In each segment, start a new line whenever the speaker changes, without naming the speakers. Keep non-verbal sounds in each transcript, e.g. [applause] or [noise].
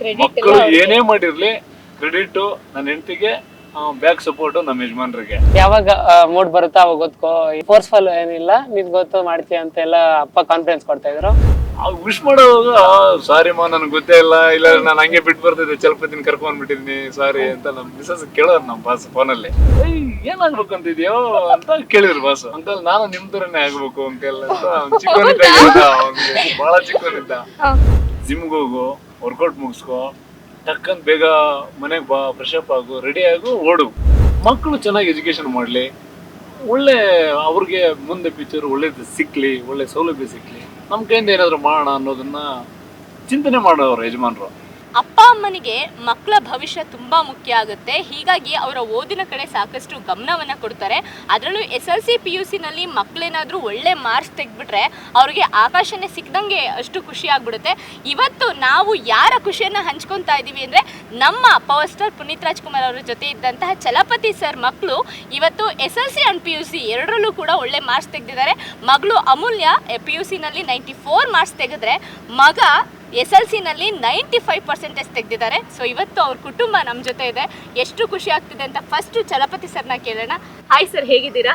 Credit
ಮಕ್ಕಳು ಏನೇ ಮಾಡಿರ್ಲಿ credit ನನ್ನ ಹೆಂಡತಿಗೆ ಬ್ಯಾಕ್ ಸಪೋರ್ಟ್ ನಮ್ಮ ಯಜಮಾನ್ರಿಗೆ.
ಯಾವಾಗ ಮೂಡ್ ಬರುತ್ತಾ ಅವಾಗ ಗೊತ್ಕೋ ಫೋರ್ಸ್ಫುಲ್ ಏನಿಲ್ಲ ನಿನ್ ಗೊತ್ತು ಮಾಡ್ತೀಯ ಅಂತ ಎಲ್ಲ ಅಪ್ಪ ಕಾನ್ಫಿಡೆನ್ಸ್ ಕೊಡ್ತಾ ಇದ್ರು.
ವಿಶ್ ಮಾಡೋವಾಗ ಸಾರಿ ಮಾ ನನ್ಗೆ ಗೊತ್ತೇ ಇಲ್ಲ ಇಲ್ಲ ನಾನು ಹಂಗೆ ಬಿಟ್ಟು ಬರ್ತಿದ್ದೆ ಚಲಪತಿನ ಕರ್ಕೊಂಡ್ ಬಿಟ್ಟಿದ್ದೀನಿ ಸಾರಿ ಅಂತ ನಮ್ಮ ಮಿಸಸ್ ಕೇಳೋರು ನಮ್ಮ ಬಾಸ್ ಫೋನಲ್ಲಿ ಏನಾಗ್ಬೇಕು ಅಂತಿದ್ಯೋ ಅಂತ ಕೇಳಿದ್ರು ಬಾಸ್ ಅಂತ ನಾನು ನಿಮ್ ತರನೇ ಆಗ್ಬೇಕು ಅಂಕಲ್ ಅಂತ. ಚಿಕ್ಕವನಿದ್ದ. ಬಹಳ ಚಿಕ್ಕವನಿದ್ದ ಜಿಮ್ಗೆ ಹೋಗು. ವರ್ಕೌಟ್ ಮುಗಿಸ್ಕೊ ಟಕ್ಕಂತ ಬೇಗ ಮನೆಗೆ ಬಾ ಫ್ರೆಶ್ ಅಪ್ ಆಗು ರೆಡಿ ಆಗು, ಓಡು. ಮಕ್ಕಳು ಚೆನ್ನಾಗಿ ಎಜುಕೇಷನ್ ಮಾಡಲಿ. ಒಳ್ಳೆ ಅವ್ರಿಗೆ ಮುಂದೆ ಫ್ಯೂಚರ್ ಒಳ್ಳೇದು ಸಿಕ್ಕಲಿ ಒಳ್ಳೆ ಸೌಲಭ್ಯ ಸಿಕ್ಕಲಿ ನಮ್ಮ ಕೈಯಿಂದ ಏನಾದರೂ ಮಾಡೋಣ ಅನ್ನೋದನ್ನು ಚಿಂತನೆ ಮಾಡೋರು ಯಜಮಾನರು.
ಅಪ್ಪ ಅಮ್ಮನಿಗೆ ಮಕ್ಕಳ ಭವಿಷ್ಯ ತುಂಬ ಮುಖ್ಯ ಆಗುತ್ತೆ. ಹೀಗಾಗಿ ಅವರ ಓದಿನ ಕಡೆ ಸಾಕಷ್ಟು ಗಮನವನ್ನು ಕೊಡ್ತಾರೆ. ಅದರಲ್ಲೂ S L C P U ಸಿನಲ್ಲಿ ಮಕ್ಕಳೇನಾದರೂ ಒಳ್ಳೆ ಮಾರ್ಕ್ಸ್ ತೆಗೆದ್ಬಿಟ್ರೆ ಅವರಿಗೆ ಆಕಾಶನೇ ಸಿಕ್ದಂಗೆ ಅಷ್ಟು ಖುಷಿ ಆಗ್ಬಿಡುತ್ತೆ. ಇವತ್ತು ನಾವು ಯಾರ ಖುಷಿಯನ್ನು ಹಂಚ್ಕೊತಾ ಇದ್ದೀವಿ ಅಂದರೆ ನಮ್ಮ ಪವರ್ ಸ್ಟಾರ್ ಪುನೀತ್ ರಾಜ್ಕುಮಾರ್ ಅವರ ಜೊತೆ ಇದ್ದಂತಹ ಚಲಪತಿ ಸರ್ ಮಕ್ಕಳು ಇವತ್ತು S L C and P U C ಎರಡರಲ್ಲೂ ಕೂಡ ಒಳ್ಳೆ ಮಾರ್ಕ್ಸ್ ತೆಗೆದಿದ್ದಾರೆ. ಮಗಳು ಅಮೂಲ್ಯ ಪಿ ಯು ಸಿನಲ್ಲಿ ನೈಂಟಿ ಫೋರ್ ಮಾರ್ಕ್ಸ್ ತೆಗೆದ್ರೆ ಮಗ ಎಸ್ ಎಲ್ ಸಿನಲ್ಲಿ ನೈಂಟಿ ಫೈವ್ ಪರ್ಸೆಂಟೇಜ್ ತೆಗೆದಿದ್ದಾರೆ. ಸೊ ಇವತ್ತು ಅವ್ರ ಕುಟುಂಬ ನಮ್ಮ ಜೊತೆ ಇದೆ. ಎಷ್ಟು ಖುಷಿ ಆಗ್ತಿದೆ ಅಂತ ಫಸ್ಟ್ ಚಲಪತಿ ಸರ್ನ ಕೇಳೋಣ. ಹಾಯ್ ಸರ್ ಹೇಗಿದ್ದೀರಾ?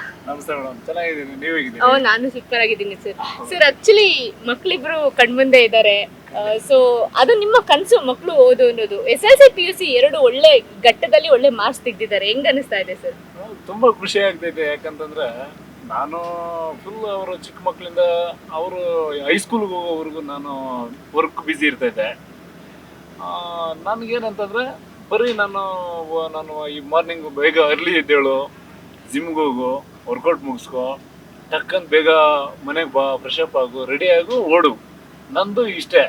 ಓ ನಾನು ಸೂಪರ್ ಆಗಿದ್ದೀನಿ ಸರ್ ಸರ್ ಆಕ್ಚುಲಿ ಮಕ್ಳಿಬ್ರು ಕಣ್ಮುಂದೆ ಇದ್ದಾರೆ. ಸೊ ಅದು ನಿಮ್ಮ ಕನಸು ಮಕ್ಕಳು ಓದು ಅನ್ನೋದು. S L C P U C ಎರಡು ಒಳ್ಳೆ ಘಟ್ಟದಲ್ಲಿ ಒಳ್ಳೆ ಮಾರ್ಕ್ಸ್ ತೆಗೆದಿದ್ದಾರೆ. ಹೆಂಗ್ ಅನಿಸ್ತಾ ಇದೆ ಸರ್
ತುಂಬಾ ಖುಷಿ ಆಗ್ತೈತೆ ಯಾಕಂತಂದ್ರೆ ನಾನು ಫುಲ್ ಅವರು ಚಿಕ್ಕ ಮಕ್ಕಳಿಂದ ಅವರು ಹೈಸ್ಕೂಲ್ಗೆ ಹೋಗೋವರೆಗೂ ನಾನು ವರ್ಕ್ ಬ್ಯುಸಿ ಇರ್ತೈತೆ ಆ, ನನ್ಗೇನಂತಂದ್ರೆ ಬರೀ ನಾನು ನಾನು ಈ ಮಾರ್ನಿಂಗ್ ಬೇಗ ಅರ್ಲಿ ಎದ್ದೇಳು ಜಿಮ್ಗೆ ಹೋಗು ವರ್ಕೌಟ್ ಮುಗಿಸ್ಕೊ ಟಕ್ಕಂತ ಬೇಗ ಮನೆಗೆ ಬಾ ಫ್ರೆಶ್ ಅಪ್ ಆಗು ರೆಡಿ ಆಗು ಓಡು. ನಂದು ಇಷ್ಟೇ.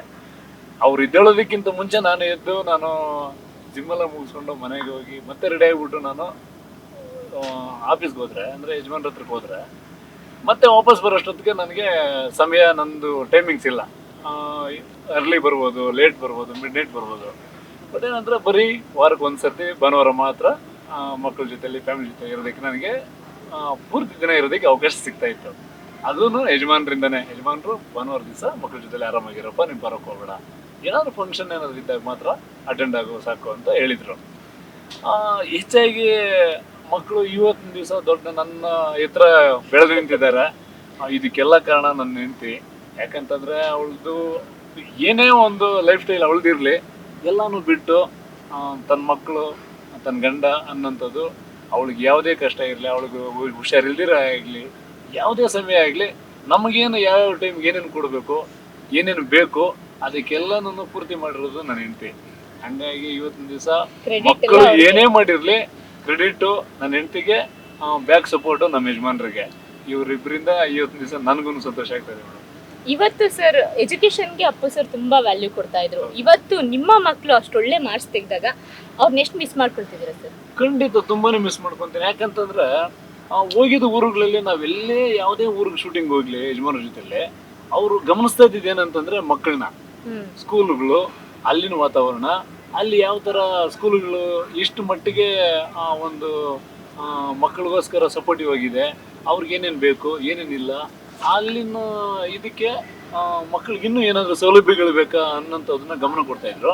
ಅವ್ರು ಇದ್ದೇಳೋದಕ್ಕಿಂತ ಮುಂಚೆ ನಾನು ಎದ್ದು ನಾನು ಜಿಮ್ಮೆಲ್ಲ ಮುಗಿಸ್ಕೊಂಡು ಮನೆಗೆ ಹೋಗಿ ಮತ್ತೆ ರೆಡಿ ಆಗಿಬಿಟ್ಟು ನಾನು ಆಫೀಸ್ಗೆ ಹೋದ್ರೆ, ಅಂದರೆ ಯಜಮಾನ್ರ ಹತ್ರಕ್ಕೆ ಹೋದ್ರೆ, ಮತ್ತೆ ವಾಪಸ್ ಬರೋಷ್ಟೊತ್ತಿಗೆ ನನಗೆ ಸಮಯ, ನಂದು ಟೈಮಿಂಗ್ಸ್ ಇಲ್ಲ. ಅರ್ಲಿ ಬರ್ಬೋದು ಲೇಟ್ ಬರ್ಬೋದು ಮಿಡ್ ನೈಟ್ ಬರ್ಬೋದು. ಬಟ್ ಏನಂದ್ರೆ ಬರೀ ವಾರಕ್ಕೆ ಒಂದು ಸರ್ತಿ ಭಾನುವಾರ ಮಾತ್ರ ಮಕ್ಕಳ ಜೊತೆಲಿ ಫ್ಯಾಮಿಲಿ ಜೊತೆ ಇರೋದಕ್ಕೆ ನನಗೆ ಪೂರ್ತಿ ದಿನ ಇರೋದಕ್ಕೆ ಅವಕಾಶ ಸಿಗ್ತಾ ಇತ್ತು. ಅದೂ ಯಜಮಾನ್ರಿಂದನೇ. ಯಜಮಾನ್ರು ಭಾನುವಾರ ದಿವಸ ಮಕ್ಕಳ ಜೊತೆಲಿ ಆರಾಮಾಗಿರಪ್ಪ ನೀವು ಬರೋಕ್ಕೆ ಹೋಗಬೇಡ. ಏನಾದ್ರು ಫಂಕ್ಷನ್ ಏನಾದ್ರು ಇದ್ದಾಗ ಮಾತ್ರ ಅಟೆಂಡ್ ಆಗೋ, ಸಾಕು ಅಂತ ಹೇಳಿದರು. ಹೆಚ್ಚಾಗಿ ಮಕ್ಕಳು ಇವತ್ತಿನ ದಿವಸ ದೊಡ್ಡ ನನ್ನ ಎತ್ತರ ಬೆಳೆದು ನಿಂತಿದ್ದಾರೆ. ಇದಕ್ಕೆಲ್ಲ ಕಾರಣ ನನ್ನ ಹೆಂಡತಿ. ಯಾಕಂತಂದ್ರೆ ಅವಳದು ಏನೇ ಒಂದು ಲೈಫ್ ಸ್ಟೈಲ್ ಅವಳದಿರಲಿ ಎಲ್ಲಾನು ಬಿಟ್ಟು ತನ್ನ ಮಕ್ಕಳು ತನ್ನ ಗಂಡ ಅನ್ನೋಂಥದ್ದು ಅವಳಿಗೆ ಯಾವುದೇ ಕಷ್ಟ ಇರಲಿ ಅವಳಿಗೆ ಹುಷಾರಿಲ್ದಿರ ಆಗಲಿ ಯಾವುದೇ ಸಮಯ ಆಗಲಿ ನಮಗೇನು ಯಾವ ಟೈಮ್ಗೆ ಏನೇನು ಕೊಡಬೇಕು ಏನೇನು ಬೇಕು ಅದಕ್ಕೆಲ್ಲನೂ ಪೂರ್ತಿ ಮಾಡಿರೋದು ನನ್ನ ಹೆಂಡತಿ. ಹಂಗಾಗಿ ಇವತ್ತಿನ ದಿವಸ ಮಕ್ಕಳು ಏನೇ ಮಾಡಿರ್ಲಿ ಕ್ರೆಡಿಟ್ ನನ್ನ ಹೆಂಡತಿಗೆ ಬ್ಯಾಕ್ ಸಪೋರ್ಟ್ ನಮ್ಮ ಯಜಮಾನ್ರಿಗೆ. ಇವರಿಬ್ಬರಿಂದ ಐವತ್ತು ದಿವಸ ನನಗೂ ಸಂತೋಷ ಆಗ್ತದೆ ಮೇಡಮ್
ಇವತ್ತು ಸರ್ ಎಜುಕೇಶನ್ಗೆ ಅಪ್ಪ ಸರ್ ತುಂಬಾ ವ್ಯಾಲ್ಯೂ ಕೊಡ್ತಾ ಇದ್ರು. ಇವತ್ತು ನಿಮ್ಮ ಮಕ್ಕಳು ಅಷ್ಟೊಳ್ಳೆ ಮಾರ್ಕ್ಸ್ ತೆಗೆದಾಗ ಅವ್ರನ್ನ ಎಷ್ಟು ಮಿಸ್ ಮಾಡ್ಕೊಳ್ತಿದ್ದೀರಾ ಸರ್?
ಖಂಡಿತ ತುಂಬಾನೇ ಮಿಸ್ ಮಾಡ್ಕೊಂತೀನಿ ಯಾಕಂತಂದ್ರೆ ಹೋಗಿದ ಹೋಗಿದ್ದ ಊರುಗಳಲ್ಲಿ ನಾವೆಲ್ಲೇ ಯಾವುದೇ ಊರಿಗೆ ಶೂಟಿಂಗ್ ಹೋಗ್ಲಿ ಯಜಮಾನ್ರ ಜೊತೆಲಿ ಅವರು ಗಮನಿಸ್ತಾ ಇದ್ದಿದ್ದು ಏನಂತಂದ್ರೆ ಮಕ್ಕಳನ್ನ.
ಹ್ಮ್.
ಸ್ಕೂಲುಗಳು ಅಲ್ಲಿನ ವಾತಾವರಣ ಅಲ್ಲಿ ಯಾವ ಥರ ಸ್ಕೂಲ್ಗಳು ಎಷ್ಟು ಮಟ್ಟಿಗೆ, ಆ, ಒಂದು ಮಕ್ಕಳಿಗೋಸ್ಕರ ಸಪೋರ್ಟಿವ್ ಆಗಿದೆ, ಅವ್ರಿಗೆ ಏನೇನು ಬೇಕು ಏನೇನಿಲ್ಲ ಅಲ್ಲಿನ ಇದಕ್ಕೆ ಮಕ್ಕಳಿಗಿನ್ನೂ ಏನಾದರೂ ಸೌಲಭ್ಯಗಳು ಬೇಕಾ ಅನ್ನೋಂಥದನ್ನ ಗಮನ ಕೊಡ್ತಾಯಿದ್ರು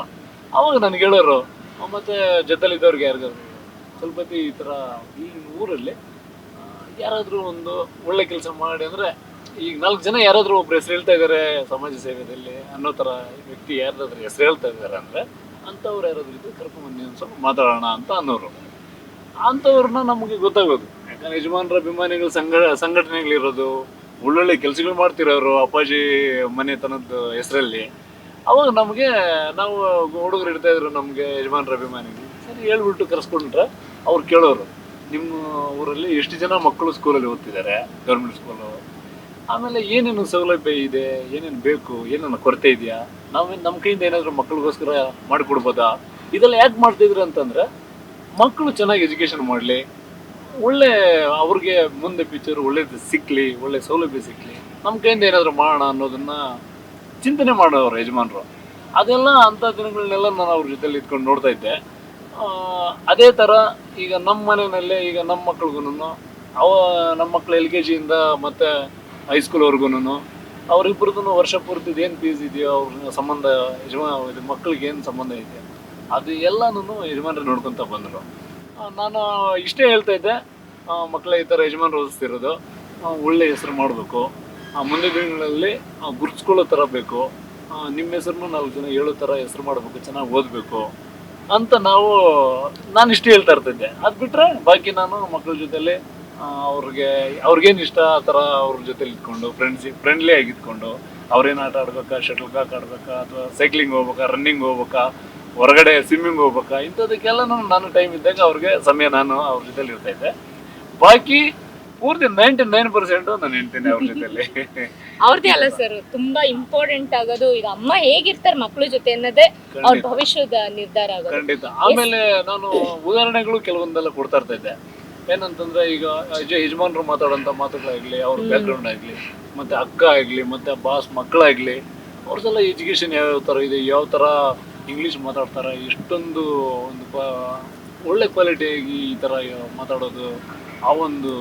ಅವಾಗ ನನಗೆ ಹೇಳೋರು ಮತ್ತು ಮತ್ತೆ ಜೊತೆಲಿದ್ದವ್ರಿಗೆ ಯಾರಿಗಾದ್ರು ಸ್ವಲ್ಪ ಈ ಥರ ಈ ಊರಲ್ಲಿ ಯಾರಾದರೂ ಒಂದು ಒಳ್ಳೆ ಕೆಲಸ ಮಾಡಿ ಅಂದರೆ ಈಗ ನಾಲ್ಕು ಜನ ಯಾರಾದರೂ ಒಬ್ರು ಹೆಸರು ಹೇಳ್ತಾ ಇದ್ದಾರೆ ಸಮಾಜ ಸೇವೆಯಲ್ಲಿ ಅನ್ನೋ ಥರ ವ್ಯಕ್ತಿ ಯಾರಾದರೂ ಹೆಸರು ಹೇಳ್ತಾ ಇದ್ದಾರೆ ಅಂದರೆ ಅಂಥವ್ರು ಯಾರಾದ್ರೂ ಇದ್ರೆ ಕರ್ಕೊಂಬನ್ನಿ ಒಂದು ಸ್ವಲ್ಪ ಮಾತಾಡೋಣ ಅಂತ ಅನ್ನೋರು. ಅಂಥವ್ರನ್ನ ನಮಗೆ ಗೊತ್ತಾಗೋದು. ಯಾಕಂದ್ರೆ ಯಜಮಾನರ ಅಭಿಮಾನಿಗಳ ಸಂಘ, ಸಂಘಟನೆಗಳಿರೋದು, ಒಳ್ಳೊಳ್ಳೆ ಕೆಲಸಗಳು ಮಾಡ್ತಿರೋರು ಅಪ್ಪಾಜಿ ಮನೆತನದ ಹೆಸರಲ್ಲಿ. ಅವಾಗ ನಮಗೆ ನಾವು ಹುಡುಗರು ಇಡ್ತಾ ಇದ್ರು ನಮಗೆ ಯಜಮಾನರ ಅಭಿಮಾನಿಗಳು. ಸರಿ ಹೇಳ್ಬಿಟ್ಟು ಕರೆಸ್ಕೊಂಡ್ರೆ ಅವ್ರು ಕೇಳೋರು. ನಿಮ್ಮ ಊರಲ್ಲಿ ಎಷ್ಟು ಜನ ಮಕ್ಕಳು ಸ್ಕೂಲಲ್ಲಿ ಓದ್ತಿದ್ದಾರೆ? ಗೌರ್ಮೆಂಟ್ ಸ್ಕೂಲು ಆಮೇಲೆ ಏನೇನು ಸೌಲಭ್ಯ ಇದೆ, ಏನೇನು ಬೇಕು, ಏನೇನು ಕೊರತೆ ಇದೆಯಾ? ನಾವು ನಮ್ಮ ಕೈಯಿಂದ ಏನಾದರೂ ಮಕ್ಕಳಿಗೋಸ್ಕರ ಮಾಡಿಕೊಡ್ಬೋದಾ? ಇದೆಲ್ಲ ಯಾಕೆ ಮಾಡ್ತಿದ್ರು ಅಂತಂದ್ರೆ ಮಕ್ಕಳು ಚೆನ್ನಾಗಿ ಎಜುಕೇಷನ್ ಮಾಡಲಿ, ಒಳ್ಳೆ ಅವ್ರಿಗೆ ಮುಂದೆ ಫ್ಯೂಚರ್ ಒಳ್ಳೇದು ಸಿಕ್ಕಲಿ ಒಳ್ಳೆ ಸೌಲಭ್ಯ ಸಿಕ್ಕಲಿ ನಮ್ಮ ಕೈಯಿಂದ ಏನಾದರೂ ಮಾಡೋಣ ಅನ್ನೋದನ್ನ ಚಿಂತನೆ ಮಾಡೋರು ಯಜಮಾನರು. ಅದೆಲ್ಲ ಅಂಥ ದಿನಗಳನ್ನೆಲ್ಲ ನಾನು ಅವ್ರ ಜೊತೆಲಿ ಇದ್ಕೊಂಡು ನೋಡ್ತಾ ಇದ್ದೆ. ಅದೇ ಥರ ಈಗ ನಮ್ಮ ಮನೆಯಲ್ಲೇ ಈಗ ನಮ್ಮ ಮಕ್ಳಿಗೂ ಅವ ನಮ್ಮ ಮಕ್ಕಳು ಎಲ್ ಕೆ ಜಿಯಿಂದ ಮತ್ತು ಹೈಸ್ಕೂಲ್ವರೆಗೂ ಅವರಿಬ್ಬರದ್ದು ವರ್ಷ ಪೂರ್ತಿ ಏನು ಫೀಸ್ ಇದೆಯೋ ಅವ್ರ ಸಂಬಂಧ ಯಜಮಾನ ಇದು ಮಕ್ಕಳಿಗೆ ಏನು ಸಂಬಂಧ ಇದೆ ಅದು ಎಲ್ಲನೂ ಯಜಮಾನರು ನೋಡ್ಕೊತ ಬಂದರು. ನಾನು ಇಷ್ಟೇ ಹೇಳ್ತಾ ಇದ್ದೆ ಮಕ್ಕಳ ಈ ಥರ ಯಜಮಾನ್ರು ಓದಿಸ್ತಿರೋದು ಒಳ್ಳೆ ಹೆಸರು ಮಾಡಬೇಕು. ಮುಂದಿನ ದಿನಗಳಲ್ಲಿ ಗುರುತಿಸ್ಕೊಳ್ಳೋ ಥರ ಬೇಕು. ನಿಮ್ಮ ಹೆಸರನ್ನು ನಾಲ್ಕು ಜನ ಹೇಳೋ ಥರ ಹೆಸರು ಮಾಡಬೇಕು, ಚೆನ್ನಾಗಿ ಓದಬೇಕು ಅಂತ ನಾವು, ನಾನು ಇಷ್ಟೇ ಹೇಳ್ತಾ ಇರ್ತಿದ್ದೆ. ಅದು ಬಿಟ್ಟರೆ ಬಾಕಿ ನಾನು ಮಕ್ಕಳ ಜೊತೆಲಿ ಅವ್ರಿಗೆ ಅವ್ರಿಗೇನು ಇಷ್ಟ ಆ ಥರ ಅವ್ರ ಜೊತೆಲಿ ಇದ್ಕೊಂಡು ಫ್ರೆಂಡ್ಸ್ ಫ್ರೆಂಡ್ಲಿ ಆಗಿದ್ಕೊಂಡು ಅವ್ರೇನು ಆಟ ಆಡ್ಬೇಕಾ ಶಟಲ್ ಕಾಕ್ ಆಡ್ಬೇಕಾ ಅಥವಾ ಸೈಕ್ಲಿಂಗ್ ಹೋಗ್ಬೇಕಾ ರನ್ನಿಂಗ್ ಹೋಗ್ಬೇಕಾ ಹೊರಗಡೆ ಸ್ವಿಮ್ಮಿಂಗ್ ಹೋಗ್ಬೇಕಾ ಇಂಥದಕ್ಕೆಲ್ಲ ನಾನು ಟೈಮ್ ಇದ್ದಾಗ ಅವ್ರಿಗೆ ಸಮಯ ನಾನು ಅವ್ರ ಜೊತೆಲಿ ಇರ್ತಾ ಇದ್ದೆ. ಬಾಕಿ ಪೂರ್ತಿ ನೈಂಟಿ ನೈನ್ ಪರ್ಸೆಂಟ್ ನಾನು ಹೇಳ್ತೀನಿ ಅವ್ರ ಜೊತೆಲಿ. [laughs]
ಅವ್ರದ್ದೇ ಅಲ್ಲ ಸರ್ ತುಂಬಾ ಇಂಪಾರ್ಟೆಂಟ್ ಆಗೋದು ಈಗ ಅಮ್ಮ ಹೇಗಿರ್ತಾರೆ ಮಕ್ಕಳ ಜೊತೆ ಅನ್ನೋದೇ ಅವ್ರ ಭವಿಷ್ಯದ ನಿರ್ಧಾರ ಆಗೋದು.
ಖಂಡಿತ. ಆಮೇಲೆ ನಾನು ಉದಾಹರಣೆಗಳು ಕೆಲವೊಂದೆಲ್ಲ ಕೊಡ್ತಾ ಇರ್ತಾ ಇದ್ದೆ. ಏನಂತಂದ್ರೆ ಈಗ ಯಜ- ಯಜಮಾನ್ರು ಮಾತಾಡೋಂಥ ಮಾತುಗಳಾಗ್ಲಿ ಅವ್ರ ಬ್ಯಾಕ್ಗ್ರೌಂಡ್ ಆಗ್ಲಿ ಮತ್ತೆ ಅಕ್ಕ ಆಗ್ಲಿ ಮತ್ತೆ ಬಾಸ್ ಮಕ್ಕಳಾಗ್ಲಿ ಅವ್ರದ್ದೆಲ್ಲ ಎಜುಕೇಶನ್ ಯಾವ್ಯಾವ ಥರ ಇದೆ ಯಾವ ಥರ ಇಂಗ್ಲೀಷ್ ಮಾತಾಡ್ತಾರೆ ಎಷ್ಟೊಂದು ಒಂದು ಒಳ್ಳೆ ಒಳ್ಳೆ ಕ್ವಾಲಿಟಿಯಾಗಿ ಈ ಥರ ಮಾತಾಡೋದು ಆ ಒಂದು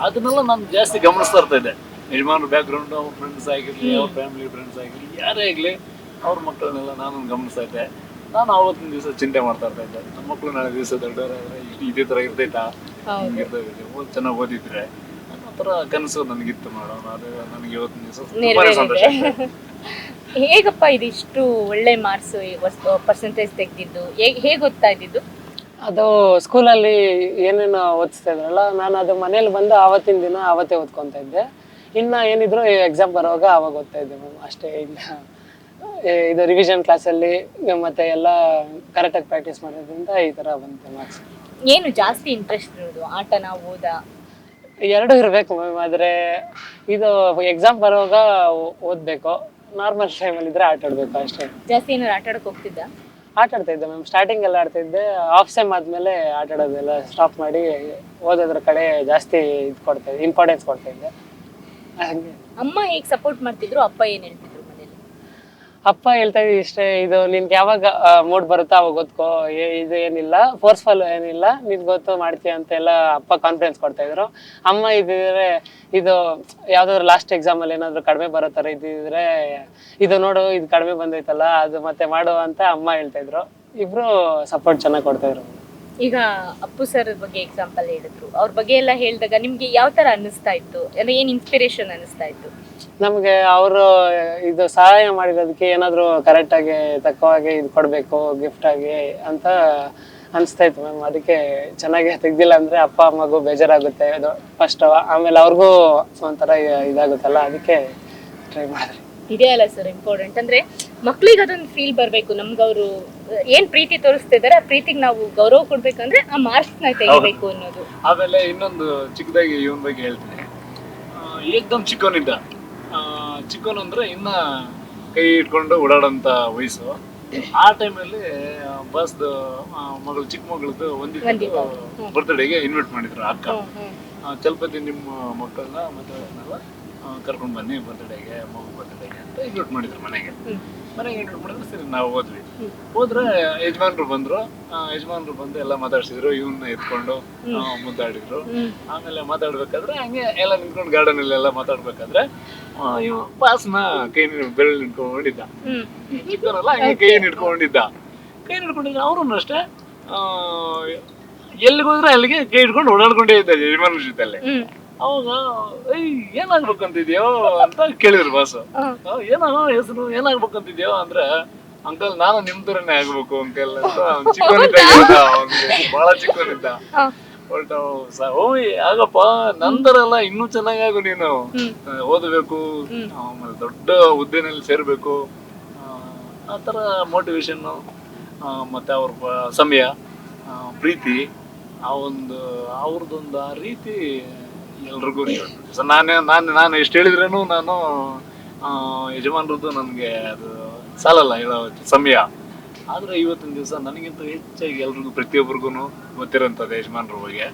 ಅದನ್ನೆಲ್ಲ ನಾನು ಜಾಸ್ತಿ ಗಮನಿಸ್ತಾ ಇರ್ತಾ ಇದ್ದೆ. ಯಜಮಾನ್ರ ಬ್ಯಾಕ್ಗ್ರೌಂಡ್ ಅವ್ರ ಫ್ರೆಂಡ್ಸ್ ಆಗಿರಲಿ ಅವ್ರ ಫ್ಯಾಮಿಲಿ ಫ್ರೆಂಡ್ಸ್ ಆಗಿರಲಿ ಯಾರೇ ಆಗಲಿ ಅವ್ರ ಮಕ್ಕಳನ್ನೆಲ್ಲ ನಾನು ಗಮನಿಸ್ತಾ ಇದ್ದೆ. ನಾನು ಅವತ್ತಿನ ದಿವಸ ಚಿಂತೆ ಮಾಡ್ತಾ ಇರ್ತಾ ಇದ್ದೆ. ನಮ್ಮ ಮಕ್ಕಳು ನಾಳೆ ದಿವಸ ದೊಡ್ಡವರಾದ್ರೆ ಇದೇ ಥರ ಇರ್ತೈತಾ ಚೆನ್ನಾಗಿ ಓದಿದ್ರೆ ಅನ್ನೋ ಕನಸು ನನಗಿತ್ತು ಮಾಡೋಣ ಅದು ನನಗೆ ಇವತ್ತಿನ ದಿವಸ ತುಂಬಾನೇ
ನೆರವೇರಿದೆ.
ಸಂತೋಷ ಆಯ್ತು. [laughs]
ಹೇಗಪ್ಪ ಇದಿಷ್ಟು ಒಳ್ಳೆ ಮಾರ್ಕ್ಸ್ ಪರ್ಸೆಂಟೇಜ್ ತೆಗ್ದಿದ್ದು? ಹೇಗೆ ಹೇಗ್ ಓದ್ತಾ ಇದ್ದಿದ್ದು?
ಅದು ಸ್ಕೂಲಲ್ಲಿ ಏನೇನು ಓದಿಸ್ತಾ ಇದ್ರಲ್ಲ ನಾನು ಅದು ಮನೇಲಿ ಬಂದು ಆವತ್ತಿನ ದಿನ ಆವತ್ತೇ ಓದ್ಕೊಂತ ಇದ್ದೆ. ಇನ್ನ ಏನಿದ್ರು ಎಕ್ಸಾಮ್ ಬರುವಾಗ ಆವಾಗ ಓದ್ತಾ ಇದ್ದೆ ಮ್ಯಾಮ್ ಅಷ್ಟೇ ಇಲ್ಲ. ಇದು ರಿವಿಷನ್ ಕ್ಲಾಸಲ್ಲಿ ಮತ್ತೆ ಎಲ್ಲ ಕರೆಕ್ಟಾಗಿ ಪ್ರಾಕ್ಟೀಸ್ ಮಾಡೋದ್ರಿಂದ ಈ ಥರ ಬಂತು ಮಾರ್ಕ್ಸ್
ಏನು ಜಾಸ್ತಿ ಇಂಟ್ರೆಸ್ಟ್ ಇರೋದು? ಆಟನ ಓದ?
ಎರಡು ಇರಬೇಕು ಮ್ಯಾಮ್ ಆದರೆ ಇದು ಎಕ್ಸಾಮ್ ಬರುವಾಗ ಓದಬೇಕು. ನಾರ್ಮಲ್ ಟೈಮಲ್ಲಿ ಇದ್ರೆ ಆಟ ಆಡಬೇಕು ಅಷ್ಟೇ.
ಜಾಸ್ತಿ ಏನಾದ್ರು ಆಟ ಆಡಕ್ ಹೋಗ್ತಿದ್ದ?
ಆಟ ಆಡ್ತಾ ಇದ್ದೆ ಮ್ಯಾಮ್ ಸ್ಟಾರ್ಟಿಂಗ್ ಎಲ್ಲ ಆಡ್ತಾ ಇದ್ದೆ. ಆಫ್ ಸೆಮ್ ಆದ್ಮೇಲೆ ಆಟ ಆಡೋದೆಲ್ಲ ಸ್ಟಾಪ್ ಮಾಡಿ ಓದೋದ್ರ ಕಡೆ ಜಾಸ್ತಿ ಇದು ಕೊಡ್ತಾ ಇದ್ದೆ ಇಂಪಾರ್ಟೆನ್ಸ್ ಕೊಡ್ತಾ ಇದ್ದೆ. ಹಾಗೆ.
ಅಮ್ಮ ಹೇಗೆ ಸಪೋರ್ಟ್ ಮಾಡ್ತಿದ್ರು? ಅಪ್ಪ ಏನು ಹೇಳ್ತಿದ್ರು?
ಅಪ್ಪ ಹೇಳ್ತಾ ಇದ್ದೀವಿ ಇಷ್ಟೇ, ಇದು ನಿನ್ಗೆ ಯಾವಾಗ ಮೂಡ್ ಬರುತ್ತೋ ಅವಾಗ ಏ- ಇದು ಏನಿಲ್ಲ ಫೋರ್ಸ್ಫುಲ್ ಏನಿಲ್ಲ ನಿನ್ ಗೊತ್ತು ಮಾಡ್ತೀಯ ಅಂತ ಎಲ್ಲ ಅಪ್ಪ ಕಾನ್ಫಿಡೆನ್ಸ್ ಕೊಡ್ತಾ ಇದ್ರು. ಅಮ್ಮ ಇದ್ರೆ ಇದು ಯಾವ್ದಾದ್ರು ಲಾಸ್ಟ್ ಎಕ್ಸಾಮ್ ಅಲ್ಲಿ ಏನಾದ್ರು ಕಡಿಮೆ ಬರೋ ತರ ಇದ್ದಿದ್ರೆ, ಇದು ನೋಡು, ಇದು ಕಡಿಮೆ ಬಂದೈತಲ್ಲ, ಅದು ಮತ್ತೆ ಮಾಡು ಅಂತ ಅಮ್ಮ ಹೇಳ್ತಾ ಇದ್ರು. ಇಬ್ರು ಸಪೋರ್ಟ್ ಚೆನ್ನಾಗಿ ಕೊಡ್ತಾ ಇದ್ರು.
ಈಗ ಅಪ್ಪು ಸರ್ ಬಗ್ಗೆ ಎಕ್ಸಾಂಪಲ್ ಹೇಳಿದ್ರು. ಅವ್ರ ಬಗ್ಗೆ ಎಲ್ಲ ಹೇಳಿದಾಗ ನಿಮ್ಗೆ ಯಾವ ತರ ಅನಿಸ್ತಾ ಇತ್ತು? ಅಂದ್ರೆ ಏನ್ ಇನ್ಸ್ಪಿರೇಷನ್ ಅನಿಸ್ತಾ ಇತ್ತು?
ನಮಗೆ ಅವರು ಇದು ಸಹಾಯ ಮಾಡಿರೋದಕ್ಕೆ ಏನಾದ್ರು ಕರೆಕ್ಟ್ ಆಗಿ ತಕ್ಕವಾಗಿ ಇದು ಕೊಡಬೇಕು ಗಿಫ್ಟ್ ಆಗಿ ಅಂತ ಅನಿಸ್ತಾ ಇತ್ತು ಮ್ಯಾಮ್ ಅದಕ್ಕೆ ಚೆನ್ನಾಗಿ ತೆಗ್ದಿಲ್ಲ ಅಂದ್ರೆ ಅಪ್ಪ ಅಮ್ಮಗೂ ಬೇಜಾರಾಗುತ್ತೆ. ಫಸ್ಟ್ ಆಮೇಲೆ ಅವ್ರಿಗೂ ಒಂಥರ ಇದಾಗುತ್ತಲ್ಲ ಅದಕ್ಕೆ ಟ್ರೈ ಮಾಡಿ
ಇದೇ ಅಲ್ಲ ಸರ್ ಇಂಪಾರ್ಟೆಂಟ್ ಅಂದ್ರೆ ಮಕ್ಳಿಗೆ ಅದೊಂದು ಫೀಲ್ ಬರ್ಬೇಕು. ನಮ್ಗೆ ಅವರು ಏನ್ ಪ್ರೀತಿ ತೋರಿಸ್ತಾ ಇದಾರೆ ಆ ಪ್ರೀತಿಗೆ ನಾವು ಗೌರವ ಕೊಡ್ಬೇಕಂದ್ರೆ ಆ ಮಾರ್ಕ್ಸ್ನ ತೆಗಿಬೇಕು ಅನ್ನೋದು.
ಆಮೇಲೆ ಇನ್ನೊಂದು ಚಿಕ್ಕದಾಗಿ ಇವನ್ ಬಗ್ಗೆ ಹೇಳ್ತೀನಿ. ಏಕ್ದಮ್ ಚಿಕ್ಕವನಿದ್ದ ಆ, ಚಿಕ್ಕವನು ಅಂದ್ರೆ ಇನ್ನ ಕೈ ಇಟ್ಕೊಂಡು ಓಡಾಡಂತ ವಯಸ್ಸು. ಆ ಟೈಮಲ್ಲಿ ಬಸ್ ಮಗಳು ಚಿಕ್ಕ ಮಗಳದ್ದು
ಹ್ಮ್.
ಬರ್ತ್ಡೇಗೆ ಇನ್ವೈಟ್ ಮಾಡಿದ್ರು ಅಕ್ಕ. ಚಲಪತಿ ನಿಮ್ಮ ಮಕ್ಕಳನ್ನ ಮತ್ತೆ ನಾವು ಕರ್ಕೊಂಡು ಬನ್ನಿ ಬರ್ತ್ಡೇಗೆ ಮಗು ಇನ್ವೈಟ್ ಮಾಡಿದ್ರು ಮನೆಗೆ. ಮನೆಗೆ ಇನ್ವೈಟ್ ಮಾಡಿದ್ರು ಸರಿ ನಾವು ಹೋದ್ವಿ. ಹೋದ್ರೆ ಯಜಮಾನ್ರು ಬಂದ್ರು. ಯಜಮಾನ್ರು ಬಂದು ಎಲ್ಲ ಮಾತಾಡ್ಸಿದ್ರು ಇವನ್ನ ಎತ್ಕೊಂಡು ಮುದ್ದಾಡಿದ್ರು. ಆಮೇಲೆ ಮಾತಾಡ್ಬೇಕಾದ್ರೆ ಹಂಗೆ ಎಲ್ಲ ನಿಂತ್ಕೊಂಡು ಗಾರ್ಡನ್ ಎಲ್ಲ ಮಾತಾಡ್ಬೇಕಾದ್ರೆ ಇವ ಪಾಸ್ನ ಕೈ ಬೆರಳು ನಿಂತ್ಕೊಂಡಿದ್ದ. ಚಿಕ್ಕವನಲ್ಲ ಹಂಗೆ ಕೈ ಹಿಡ್ಕೊಂಡಿದ್ದ ಕೈ ಹಿಡ್ಕೊಂಡಿದ್ದ ಅವ್ರು ಅಷ್ಟೇ. ಆ, ಎಲ್ಲಿಗೆ ಹೋದ್ರೆ ಅಲ್ಲಿಗೆ ಕೈ ಹಿಡ್ಕೊಂಡು ಓಡಾಡ್ಕೊಂಡೇ ಇದ್ದ ಯಜಮಾನ್
ಜೊತೆ.
ಅವಾಗ ಏಯ್ ಏನಾಗ್ಬೇಕಂತಿದ್ಯೋ ಅಂತ ಕೇಳಿದ್ರು ಬಾಸು. ಏನೋ ಹೆಸರು ಏನಾಗ್ಬೇಕಂತಿದ್ಯೋ ಅಂದ್ರೆ ಅಂಕಲ್ ನಾನು ನಿಮ್ ತರನೇ ಆಗ್ಬೇಕು ಅಂಕಲ್ ಅಂತ [laughs] ಚಿಕ್ಕವನಿದ್ದ ಬಹಳ ಚಿಕ್ಕವನಿದ್ದ. ಹೊರಟ ಓಯ್ ಆಗಪ್ಪ ನಂತರಲ್ಲ ಇನ್ನೂ ಚೆನ್ನಾಗಾಗು ನೀನು. ಓದಬೇಕು. ಆಮೇಲೆ ದೊಡ್ಡ ಹುದ್ದೆನಲ್ಲಿ ಸೇರ್ಬೇಕು ಆ, ಮೋಟಿವೇಶನ್ ಮತ್ತೆ ಅವ್ರ ಸಮಯ ಪ್ರೀತಿ ಆ ಒಂದು ಅವ್ರದ್ದೊಂದು ಆ ರೀತಿ ಎಲ್ರಿಗೂ ನಾನೇ, ನಾನು ನಾನು ಎಷ್ಟು ಹೇಳಿದ್ರೇನು ನಾನು ಯಜಮಾನ್ರದ್ದು ನನಗೆ ಅದು ಸಾಲಲ್ಲ, ಹೇಳೋ ಸಮಯ. ಆದರೆ ಇವತ್ತಿನ ದಿವಸ ನನಗಿಂತ ಹೆಚ್ಚಾಗಿ ಎಲ್ರಿಗೂ ಪ್ರತಿಯೊಬ್ಬರಿಗೂ ಗೊತ್ತಿರೋಂಥದ್ದು ಯಜಮಾನ್ರ ಬಗ್ಗೆ.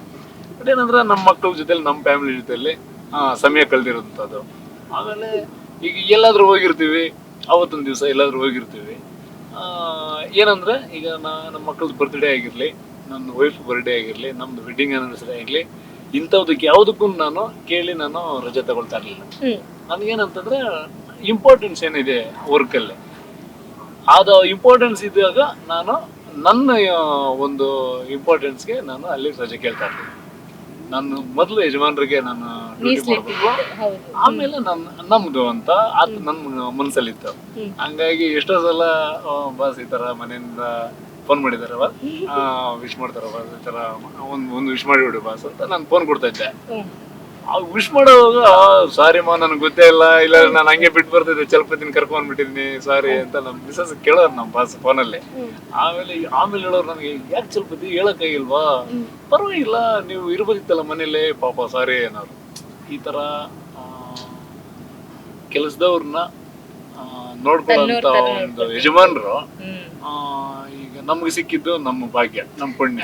ಬಟ್ ಏನಂದ್ರೆ ನಮ್ಮ ಮಕ್ಕಳ ಜೊತೆಲಿ ನಮ್ಮ ಫ್ಯಾಮಿಲಿ ಜೊತೆಲಿ ಸಮಯ ಕಳೆದಿರೋಂಥದ್ದು. ಆಮೇಲೆ ಈಗ ಎಲ್ಲಾದರೂ ಹೋಗಿರ್ತೀವಿ ಅವತ್ತೊಂದು ದಿವಸ ಎಲ್ಲಾದರೂ ಹೋಗಿರ್ತೀವಿ. ಏನಂದ್ರೆ ಈಗ ನಾ ನಮ್ಮ ಮಕ್ಕಳದ್ದು ಬರ್ತ್ಡೇ ಆಗಿರಲಿ ನನ್ನ ವೈಫ್ ಬರ್ಡೇ ಆಗಿರಲಿ, ನಮ್ದು ವೆಡ್ಡಿಂಗ್ ಆ್ಯನಿವರ್ಸರಿ ಆಗಲಿ ಇಂಥದಕ್ಕೆ ಯಾವುದಕ್ಕೂ ನಾನು ಕೇಳಿ ನಾನು ರಜೆ ತಗೊಳ್ತಾ ಇರಲಿಲ್ಲ. ನನಗೇನಂತಂದ್ರೆ ಇಂಪಾರ್ಟೆನ್ಸ್ ಏನಿದೆ ವರ್ಕಲ್ಲಿ ಅದು ಇಂಪಾರ್ಟೆನ್ಸ್ ಇದ್ದಾಗ ನಾನು ನನ್ನ ಒಂದು ಇಂಪಾರ್ಟೆನ್ಸ್ಗೆ ನಾನು ಅಲ್ಲಿ ರಜೆ ಕೇಳ್ತಾ ಇರ್ತೀನಿ ನಾನು ಮೊದಲು ಯಜಮಾನರಿಗೆ ನಾನು ಡ್ಯೂಟಿ ಮಾಡಬೇಕು. ಆಮೇಲೆ ನನ್ನ ನಮ್ದು ಅಂತ ಅದು ನನ್ನ ಮನಸ್ಸಲ್ಲಿತ್ತು. ಹಂಗಾಗಿ ಎಷ್ಟೋ ಸಲ ಬಾಸ್ ಈ ತರ ಮನೆಯಿಂದ ಫೋನ್ ಮಾಡಿದಾರವ ವಿಶ್ ಮಾಡ್ತಾರ ತರ ಒಂದು ಒಂದು ವಿಶ್ ಮಾಡಿಬಿಡು ಬಾಸ್ ಅಂತ ನಾನು ಫೋನ್ ಕೊಡ್ತಾ ಇದ್ದೆ.
ಆ
ವಿಶ್ ಮಾಡುವಾಗ ಸಾರಿ ಮಾ, ನನಗೆ ಗೊತ್ತೇ ಇಲ್ಲ. ಇಲ್ಲ, ನಾನು ಹಂಗೆ ಬಿಟ್ಟು ಬರ್ತಿದ್ದೆ. ಚಲಪತಿನ ಕರ್ಕೊಂಡ್ ಬಿಟ್ಟಿದ್ದೀನಿ ಸಾರಿ ಅಂತ ನಮ್ಮ ಮಿಸಸ್ ಕೇಳೋರು ನಮ್ಮ ಬಾಸ್ ಫೋನಲ್ಲಿ. ಆಮೇಲೆ ಆಮೇಲೆ ಹೇಳೋರು ನನಗೆ, ಯಾಕೆ ಚಲಪತಿ ಹೇಳೋಕ್ಕಾಗಿಲ್ವಾ ಪರವಾಗಿಲ್ಲ, ನೀವು ಇರ್ಬೋದಿತ್ತಲ್ಲ ಮನೇಲಿ ಪಾಪ ಸಾರಿ ಏನಾದ್ರು ಈ ತರ ಕೆಲಸದವ್ರನ್ನ
ತರ
ಒಂದು ಯಜಮಾನರು ಆ, ಈಗ ನಮ್ಗೆ ಸಿಕ್ಕಿದ್ದು ನಮ್ಮ ಭಾಗ್ಯ ನಮ್ಮ ಪುಣ್ಯ.